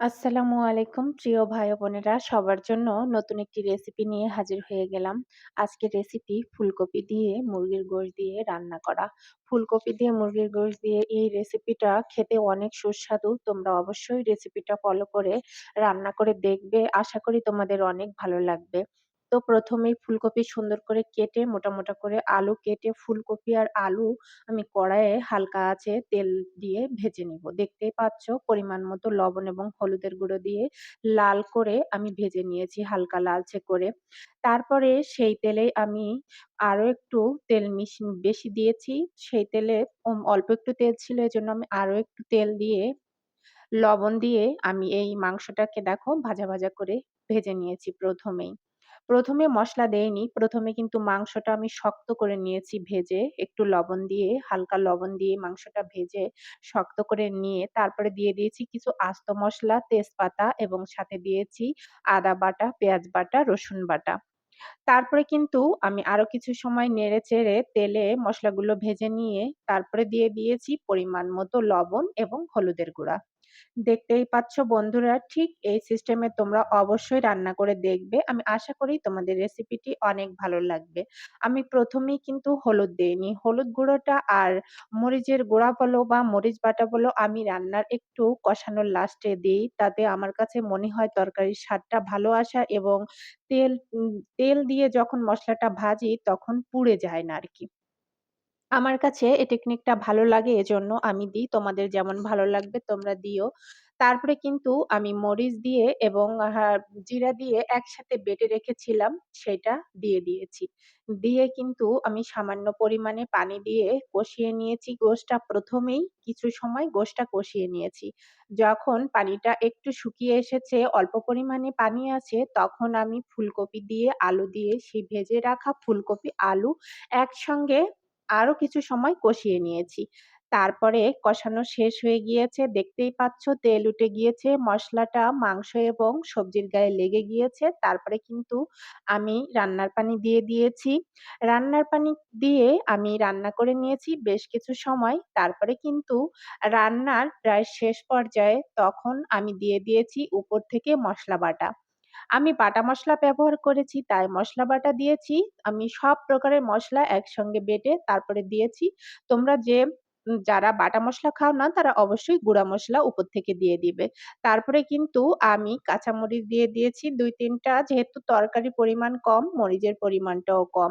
আসসালামু আলাইকুম, প্রিয় ভাই বোনেরা সবার জন্য নতুন একটি রেসিপি নিয়ে হাজির হয়ে গেলাম। আজকের রেসিপি ফুলকপি দিয়ে মুরগির গোশ দিয়ে রান্না করা। ফুলকপি দিয়ে মুরগির গোশ দিয়ে এই রেসিপিটা খেতে অনেক সুস্বাদু। তোমরা অবশ্যই রেসিপিটা ফলো করে রান্না করে দেখবে। আশা করি তোমাদের অনেক ভালো লাগবে। তো প্রথমেই ফুলকপি সুন্দর করে কেটে, মোটা মোটা করে আলু কেটে, ফুলকপি আর আলু আমি কড়াইয়ে হালকা আছে তেল দিয়ে ভেজে নিব। দেখতেই পাচ্ছ পরিমাণ মতো লবণ এবং হলুদের গুঁড়ো দিয়ে লাল করে আমি ভেজে নিয়েছি হালকা লালচে করে। তারপরে সেই তেলে আমি আরও একটু তেল মিশ, বেশি দিয়েছি। সেই তেলে অল্প একটু তেল ছিল, এজন্য আমি আরও একটু তেল দিয়ে লবণ দিয়ে আমি এই মাংসটাকে দেখো ভাজা ভাজা করে ভেজে নিয়েছি প্রথমেই। প্রথমে মশলা দেইনি। প্রথমে কিন্তু মাংসটা আমি শক্ত করে নিয়েছি ভেজে, একটু লবণ দিয়ে, হালকা লবণ দিয়ে মাংসটা ভেজে শক্ত করে নিয়ে তারপরে দিয়ে দিয়েছি কিছু আস্ত মশলা তেজপাতা এবং সাথে দিয়েছি আদা বাটা, পেঁয়াজ বাটা, রসুন বাটা। তারপরে কিন্তু আমি আরও কিছু সময় নেড়ে-চেড়ে তেলে মশলাগুলো ভেজে নিয়ে তারপরে দিয়ে দিয়েছি পরিমাণ মতো লবণ এবং হলুদের গুঁড়া। দেখতেই পাচ্ছ বন্ধুরা, ঠিক এই সিস্টেমে তোমরা অবশ্যই রান্না করে দেখবে। আমি আশা করি তোমাদের রেসিপিটি অনেক ভালো লাগবে। আমি প্রথমেই কিন্তু হলুদ দেইনি। হলুদ গুঁড়োটা আর মরিচের গুঁড়া বলো বা মরিচ বাটা বলো আমি রান্নার একটু কষানোর লাস্টে দিই তাতে আমার কাছে মনে হয় তরকারির স্বাদটা ভালো আসা এবং তেল তেল দিয়ে যখন মশলাটা ভাজি তখন পুড়ে যায় না আরকি। আমার কাছে এই টেকনিকটা ভালো লাগে এজন্য আমি দিই। তোমাদের যেমন ভালো লাগবে তোমরা দিও। তারপরে কিন্তু আমি মরিচ দিয়ে এবং হা জিরা দিয়ে একসাথে বেটে রেখেছিলাম সেটা দিয়ে দিয়েছি। দিয়ে কিন্তু আমি সামান্য পরিমাণে পানি দিয়ে কষিয়ে নিয়েছি গোশটা প্রথমেই কিছু সময় গোশটা কষিয়ে নিয়েছি। যখন পানিটা একটু শুকিয়ে এসেছে, অল্প পরিমাণে পানি আছে, তখন আমি ফুলকপি দিয়ে, আলু দিয়ে সেই ভেজে রাখা ফুলকপি, আলু একসঙ্গে আরও কিছু সময় কষিয়ে নিয়েছি। তারপরে কষানো শেষ হয়ে গিয়েছে। দেখতেই পাচ্ছ তেল উঠে গিয়েছে। মশলাটা, মাংস এবং সবজির গায়ে লেগে গিয়েছে। তারপরে কিন্তু আমি রান্নার পানি দিয়ে দিয়েছি। রান্নার পানি দিয়ে আমি রান্না করে নিয়েছি বেশ কিছু সময়। তারপরে কিন্তু রান্নার প্রায় শেষ পর্যায়ে তখন আমি দিয়ে দিয়েছি উপর থেকে মশলা বাটা। আমি বাটা মশলা ব্যবহার করেছি তাই মশলা বাটা দিয়েছি। আমি সব প্রকারের মশলা একসঙ্গে বেটে তারপরে দিয়েছি। তোমরা যে যারা বাটা মশলা খাও না তারা অবশ্যই গুঁড়া মশলা উপর থেকে দিয়ে দিবে। তারপরে কিন্তু আমি কাঁচামরিচ দিয়ে দিয়েছি দুই তিনটা যেহেতু তরকারির পরিমাণ কম, মরিচের পরিমাণটাও কম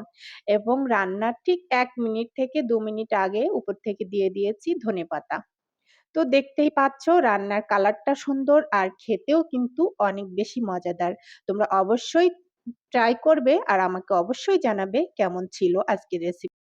এবং রান্নার ঠিক এক মিনিট থেকে দু মিনিট আগে উপর থেকে দিয়ে দিয়েছি ধনেপাতা। তো দেখতেই পাচ্ছ রান্নার কালারটা সুন্দর আর খেতেও কিন্তু অনেক বেশি মজাদার। তোমরা অবশ্যই ট্রাই করবে আর আমাকে অবশ্যই জানাবে কেমন ছিল আজকের রেসিপি।